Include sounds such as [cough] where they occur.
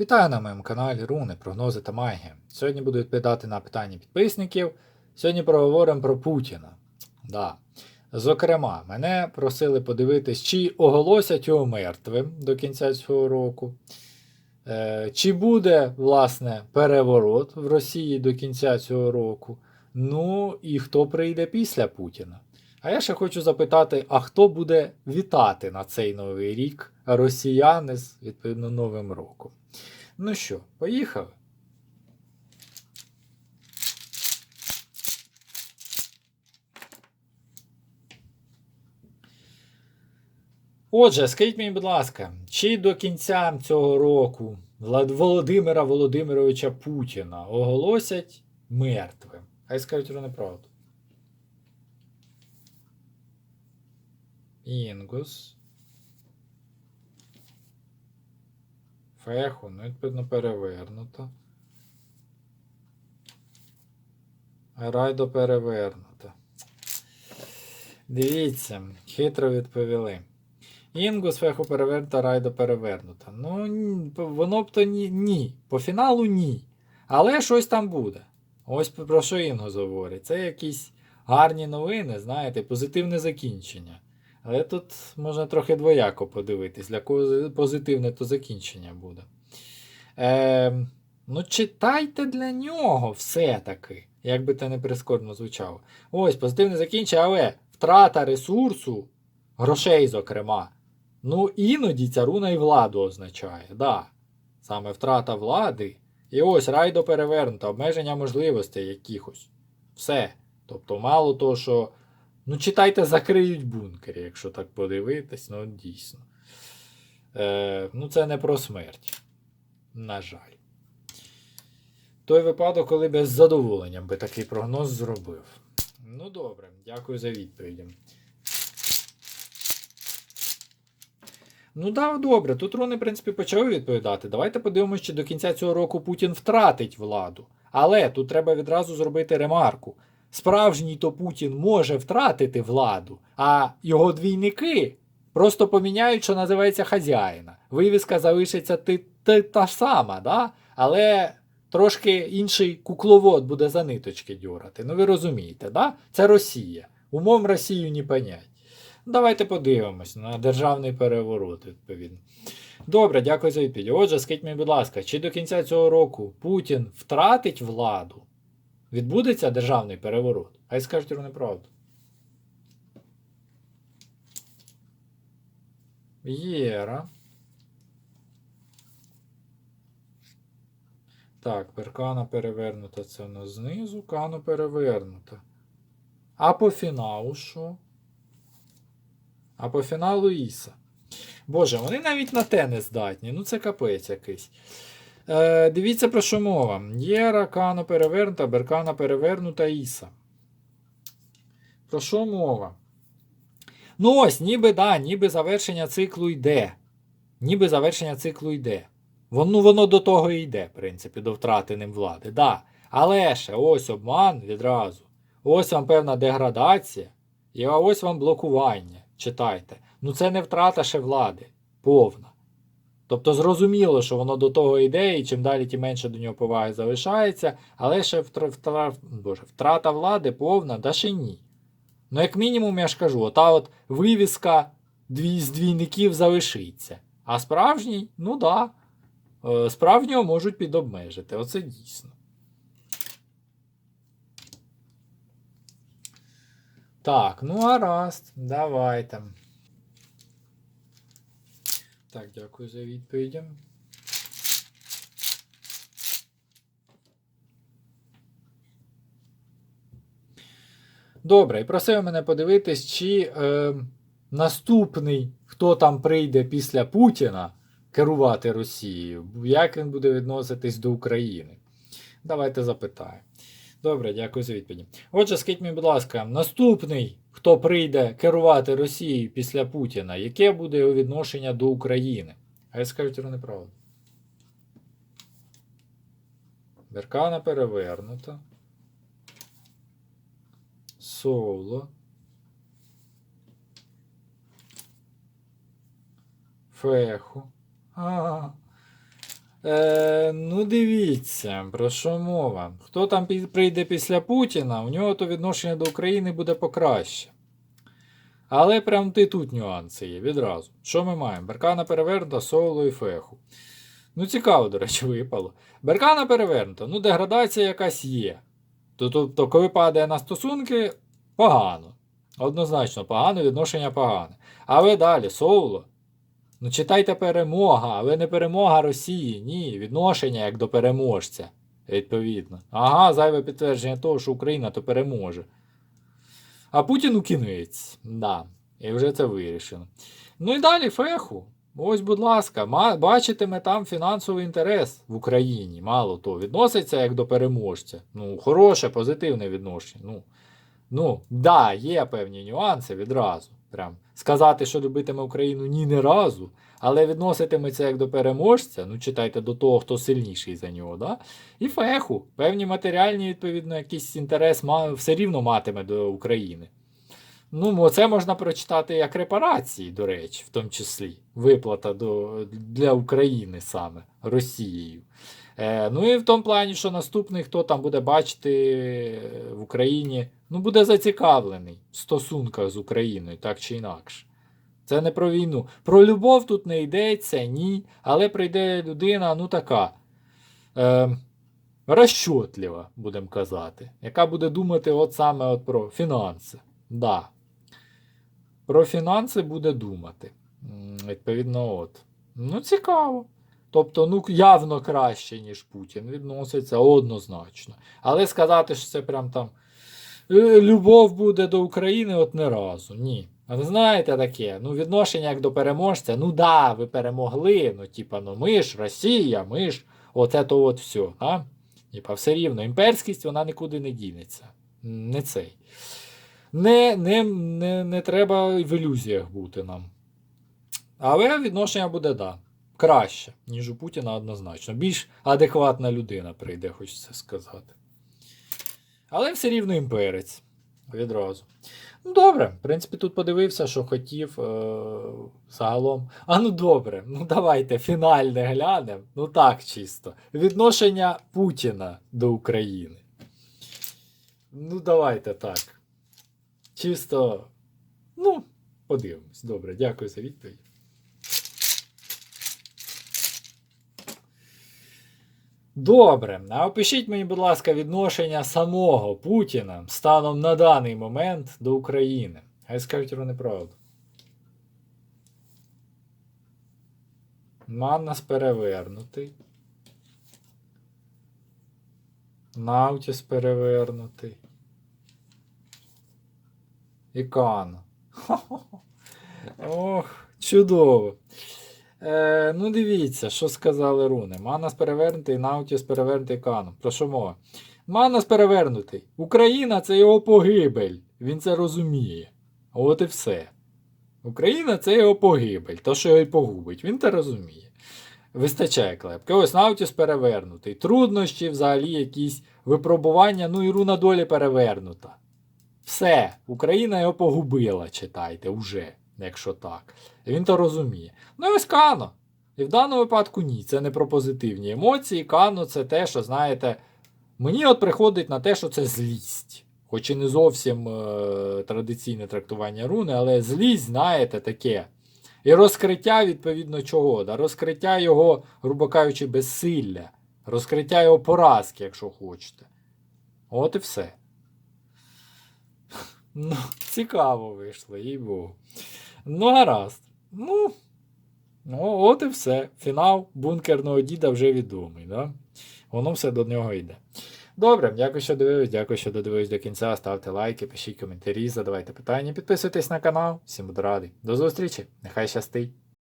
Вітаю на моєму каналі Руни, прогнози та магія. Сьогодні буду відповідати на питання підписників. Сьогодні проговоримо про Путіна. Да. Зокрема, мене просили подивитись, чи оголосять його мертвим до кінця цього року. Е, чи буде, власне, переворот в Росії до кінця цього року? Ну і хто прийде після Путіна? А я ще хочу запитати: а хто буде вітати на цей новий рік росіяни з відповідно Новим роком? Ну що, поїхали? Отже, скажіть мені, будь ласка, чи до кінця цього року Володимира Володимировича Путіна оголосять мертвим? Хай скажуть про неправду. Інгус. Феху, ну, відповідно, перевернуто. Райдо перевернуто. Дивіться, хитро відповіли. Інгус феху перевернута, райдо перевернута. Ну, воно б то ні, ні. По фіналу ні. Але щось там буде. Ось про що Інгус говорить. Це якісь гарні новини, знаєте, позитивне закінчення. Але тут можна трохи двояко подивитись, для кого позитивне то закінчення буде. Е, ну, читайте для нього все-таки, як би це не прискорбно звучало. Ось, позитивне закінчення, але втрата ресурсу, грошей, зокрема. Ну, іноді ця руна і владу означає. Да. Саме втрата влади. І ось райдо перевернута, обмеження можливостей якихось. Все. Тобто, мало того, що. Ну, читайте, закриють бункери, якщо так подивитись, ну дійсно. Е, ну, це не про смерть. На жаль. Той випадок, коли би з задоволенням би такий прогноз зробив. Ну, добре, дякую за відповіді. Ну, да, добре, тут руни, в принципі, почали відповідати. Давайте подивимося, чи до кінця цього року Путін втратить владу. Але тут треба відразу зробити ремарку. Справжній то Путін може втратити владу, а його двійники просто поміняють, що називається хазяїна. Вивіска залишиться ти, ти, та сама, да? але трошки інший кукловод буде за ниточки дьорати. Ну ви розумієте, да? це Росія. Умом Росію не понять. Давайте подивимось на державний переворот, відповідно. Добре, дякую за відповідь. Отже, скажіть мені, будь ласка, чи до кінця цього року Путін втратить владу? Відбудеться державний переворот? Хай скажуть вони правду. Єра. Так, перкана перевернута це нас знизу, кану перевернута. А по фіналу що? А по фіналу Іса. Боже, вони навіть на те не здатні. Ну це капець якийсь. Е, Дивіться про що мова. Єра, Кано перевернута, Беркана перевернута Іса. Про що мова? Ну ось, ніби да, ніби завершення циклу йде. Ніби завершення циклу йде. Воно, ну, воно до того і йде, в принципі, до втрати ним влади. Да. Але ще ось обман відразу. Ось вам певна деградація. І ось вам блокування. Читайте. Ну це не втрата ще влади. Повна. Тобто зрозуміло, що воно до того йде, і чим далі, тим менше до нього поваги залишається, але ще втра, втра, боже, втрата влади повна, да ще ні. Ну, як мінімум, я ж кажу, ота от вивіска дві, з двійників залишиться. А справжній, ну да, е, справжнього можуть підобмежити. Оце дійсно. Так, ну гаразд, давайте. Так, дякую за відповіді. Добре, і просив мене подивитись, чи е, наступний, хто там прийде після Путіна керувати Росією, як він буде відноситись до України. Давайте запитаємо. Добре, дякую за відповіді. Отже, скажіть мені, будь ласка, наступний, хто прийде керувати Росією після Путіна, яке буде його відношення до України? А я скажу це неправду. Беркана перевернута. Соло. Феху. А, Е, ну, дивіться, про що мова. Хто там прийде після Путіна, у нього то відношення до України буде покраще. Але прям ти тут нюанси є відразу. Що ми маємо? Беркана перевернута, соло і феху. Ну, цікаво, до речі, випало. Беркана перевернута, ну, деградація якась є. Тобто, коли падає на стосунки, погано. Однозначно, погано, відношення погане. Але далі, соло. Ну, читайте перемога, але не перемога Росії. Ні, відношення як до переможця. Відповідно. Ага, зайве підтвердження того, що Україна то переможе. А Путін у кінець. Да. І вже це вирішено. Ну і далі феху. Ось, будь ласка, бачитиме там фінансовий інтерес в Україні. Мало того, відноситься як до переможця. Ну, хороше, позитивне відношення. Ну, ну да, є певні нюанси відразу. Прям сказати, що любитиме Україну ні не разу, але відноситиметься як до переможця, ну читайте до того, хто сильніший за нього, да? І феху. Певні матеріальні, відповідно, якийсь інтерес все рівно матиме до України. Ну, це можна прочитати як репарації, до речі, в тому числі. Виплата до, для України саме Росією. Е, ну і в тому плані, що наступний, хто там буде бачити е, в Україні, ну буде зацікавлений в стосунках з Україною, так чи інакше. Це не про війну. Про любов тут не йдеться, ні. Але прийде людина, ну така. Е, розчотлива, будемо казати, яка буде думати от саме от про фінанси. Да. Про фінанси буде думати. Відповідно, от. Ну, цікаво. Тобто, ну, явно краще, ніж Путін відноситься однозначно. Але сказати, що це прям там е, любов буде до України, от не разу. Ні. Ви знаєте таке, ну, відношення як до переможця, ну да, ви перемогли, ну, типа, ну ми ж Росія, ми ж оце то от все. Типа, все рівно, імперськість вона нікуди не дінеться. Не цей. Не, не, не, не треба в ілюзіях бути нам. Але відношення буде, да. Краще, ніж у Путіна однозначно. Більш адекватна людина прийде, хочеться сказати. Але все рівно імперець. Відразу. Ну, добре, в принципі, тут подивився, що хотів е- загалом. А ну добре, ну давайте фінальне глянемо. Ну так чисто. Відношення Путіна до України. Ну, давайте так. Чисто. Ну, подивимось. Добре, дякую за відповідь. Добре, а опишіть мені, будь ласка, відношення самого Путіна станом на даний момент до України. Хай скажуть вони правду. Маннас перевернутий. Наутіс перевернутий. І Кано. Ох, чудово. Е, ну, дивіться, що сказали руни. Манас перевернутий, Наутіс перевернутий Кано. Про що мова? Манас перевернутий. Україна це його погибель. Він це розуміє. От і все. Україна це його погибель. То, що його й погубить. Він це розуміє. Вистачає клепки. Ось Наутіс перевернутий. Труднощі, взагалі, якісь випробування, ну і руна долі перевернута. Все, Україна його погубила, читайте, уже, якщо так. Він то розуміє. Ну і ось Кано. І в даному випадку ні. Це не про позитивні емоції. Кано це те, що, знаєте, мені от приходить на те, що це злість. Хоч і не зовсім е- традиційне трактування руни, але злість, знаєте, таке. І розкриття, відповідно, чого? Да? Розкриття його, грубо кажучи, безсилля. Розкриття його поразки, якщо хочете. От і все. Ну, [laughs] цікаво вийшло, їй богу. Ну, гаразд. Ну, ну, от і все. Фінал бункерного діда вже відомий. Да? Воно все до нього йде. Добре, дякую, що дивились, дякую, що додивились до кінця. Ставте лайки, пишіть коментарі, задавайте питання, підписуйтесь на канал. Всім буду радий. До зустрічі! Нехай щастить!